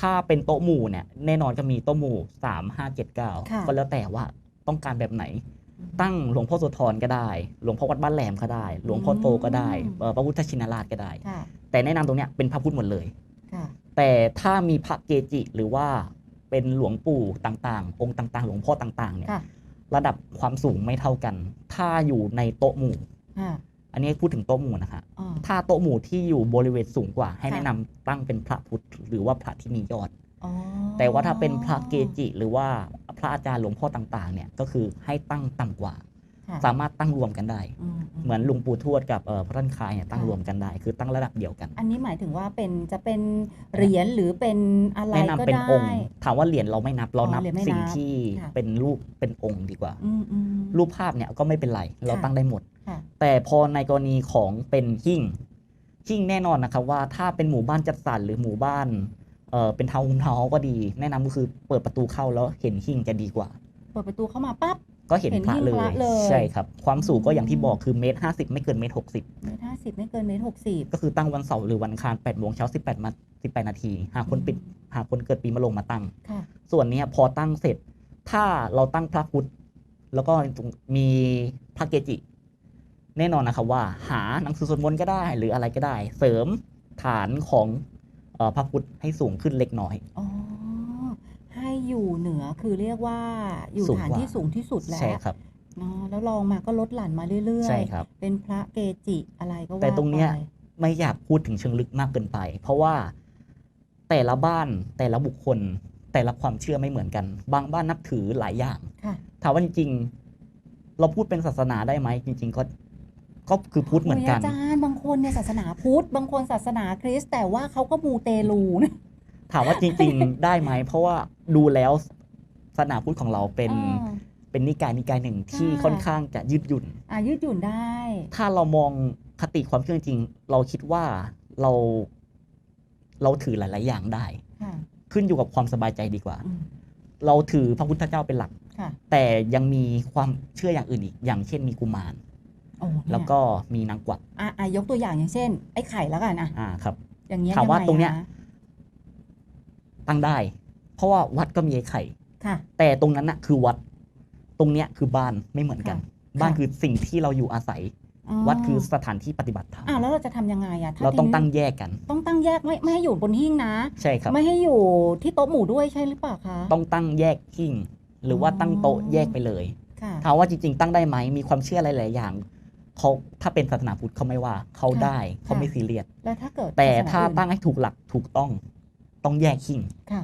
ถ้าเป็นโต๊ะหมู่เนี่ยแน่นอนก็มีโต๊ะหมู่สามห้าเจ็ดเก้าค่ะ ก็แล้วแต่ว่าต้องการแบบไหน ตั้งหลวงพ่อโสธรก็ได้ หลวงพ่อวัดบ้านแหลมก็ได้ หลวงพ่อโตก็ได้อืมเอ่อพระพุทธชินราชก็ได้ ค่ะ แต่แนะนำตรงเนี้ยเป็นพระพุทธหมดเลย ค่ะ แต่ถ้ามีพระเกจิหรือว่าเป็นหลวงปู่ต่างๆ องค์ต่างๆ หลวงพ่อต่างๆเนี่ยค่ะ ระดับความสูงไม่เท่ากัน ถ้าอยู่ในโต๊ะหมู่ ค่ะ อันนี้พูดถึงโต๊ะหมู่นะคะอ๋อ ถ้าโต๊ะหมู่ที่อยู่บริเวณสูงกว่า ให้ค่ะแนะนำตั้งเป็นพระพุทธ หรือว่าพระที่มียอดอ๋อแต่ว่าถ้าเป็นพระเกจิ หรือว่าพระอาจารย์หลวงพ่อต่าง ๆ เนี่ยก็คือให้ตั้งต่ำกว่าค่ะสามารถตั้งรวมกันได้อืมเหมือนหลุงปู่ทวดกับเอ่อพระท่านคลายเนี่ยตั้งค่ะรวมกันได้ คือตั้งระดับเดียวกัน อันนี้หมายถึงว่าเป็นจะเป็นเหรียญหรือเป็นอะไรแนะนำก็เป็นได้องค์ถามว่าเหรียญเราไม่นับเรานับเหรียญไม่สิ่งนับที่ค่ะเป็นรูปเป็นองค์ดีกว่าอืมอืมรูปภาพเนี่ยก็ไม่เป็นไรเราค่ะตั้งได้หมดค่ะ แต่พอในกรณีของเป็นหิ้งหิ้งแน่นอนนะครับว่าถ้าเป็นหมู่บ้านจัดสรรหรือหมู่บ้านเออเป็นทาวน์โฮมทาวน์ก็ดี แนะนำก็คือเปิดประตูเข้าแล้วเห็นหิ้งจะดีกว่า เปิดประตูเข้ามาปั๊บก็เห็นเห็นพระหิ้งเลพระยเลย ใช่ครับ ความสูงก็อืมอย่างที่บอกคือเมตรห้าสิบไม่เกินเมตรหกสิบเมตรห้าสิบไม่เกินเมตรหกสิบก็คือตั้งวันเสาร์หรือวันอังคารแปดโมงเช้าสิบแปดมาสิบแปดนาทีหากคนปิดหากคนเกิดปีมะโรงมาตั้งค่ะส่วนเนี้ยพอตั้งเสร็จ ถ้าเราตั้งพระพุทธแล้วก็มีพระเกจิ แน่นอนนะครับว่าหาหนังสือสวดมนต์ก็ได้หรืออะไรก็ได้ เสริมฐานของเออพระพุทธให้สูงขึ้นเล็กน้อยอ๋อให้อยู่เหนือคือเรียกว่าอยู่สูงฐานกว่าที่สูงที่สุดแล้ใช่วครับเนาะแล้วลองมาก็ลดหลั่นมาเรื่อยๆใช่ครับเป็นพระเกจิอะไรก็ว่าแต่ตรงเนี้ยไปไม่อยากพูดถึงเชิงลึกมากเกินไป เพราะว่าแต่ละบ้านแต่ละบุคคล แต่ละความเชื่อไม่เหมือนกัน บางบ้านนับถือหลายอย่างค่ะถามว่าจริงๆเราพูดเป็นศาสนาได้ไหมจริง ๆ ก็ ก็คือพุทธเหมือนกันโยอาจารย์บางคนเนี่ยศาสนาพุทธบางคนศาสนาคริสต์แต่ว่าเขาก็มูเตลูนะถามว่าจริงๆ ได้ไหม เพราะว่าดูแล้วศาสนาพุทธของเราเป็นอ่าเป็นนิกายนิกายหนึ่งที่ค่ะค่อนข้างจะยืดหยุ่นอะยืดหยุ่นได้ ถ้าเรามองคติความเชื่อจริงๆเราคิดว่าเราเราถือหลาย ๆ อย่างได้ค่ะขึ้นอยู่กับความสบายใจดีกว่าอืมเราถือพระพุทธเจ้าเป็นหลักค่ะแต่ยังมีความเชื่ออย่างอื่นอีก อย่างเช่นมีกุมารโอ้เนี่ย แล้วก็มีนางกวักอะอะยกตัวอย่างอย่างเช่น ไอ้ไข่แล้วกันอะอ่าครับ อย่างเงี้ยถามว่ายัไตรงเนี้ยคะตั้งได้ เพราะว่าวัดก็มีไอ้ไข่ค่ะ แต่ตรงนั้นน่ะคือวัด ตรงเนี้ยคือบ้านไม่เหมือนกันค่ะบ้านค่ะคือสิ่งที่เราอยู่อาศัย วัดคือสถานที่ปฏิบัติธรรมอะแล้วเราจะทำยังไงอะถ้เราต้องทีนี้ตั้งแยกกัน ต้องตั้งแยกไม่ไม่ให้อยู่บนหิ้งนะ ใช่ครับ ไม่ให้อยู่ที่โต๊ะหมู่ด้วยใช่หรือเปล่าคะ ต้องตั้งแยกหิ้งหรือว่าตั้งโต๊ะแยกไปเลยค่ะถามว่าจริงๆ ตั้งได้ไหมมีความเชื่อหลายๆอย่าง เขาถ้าเป็นศาสนาพุทธเขาไม่ว่าเขาค่ะได้เขาค่ะไม่ซีเรียสแล้วถ้าเกิดแต่ศสนถ้าอื่นตั้งให้ถูกหลักถูกต้องต้องแยกหิ้งค่ะ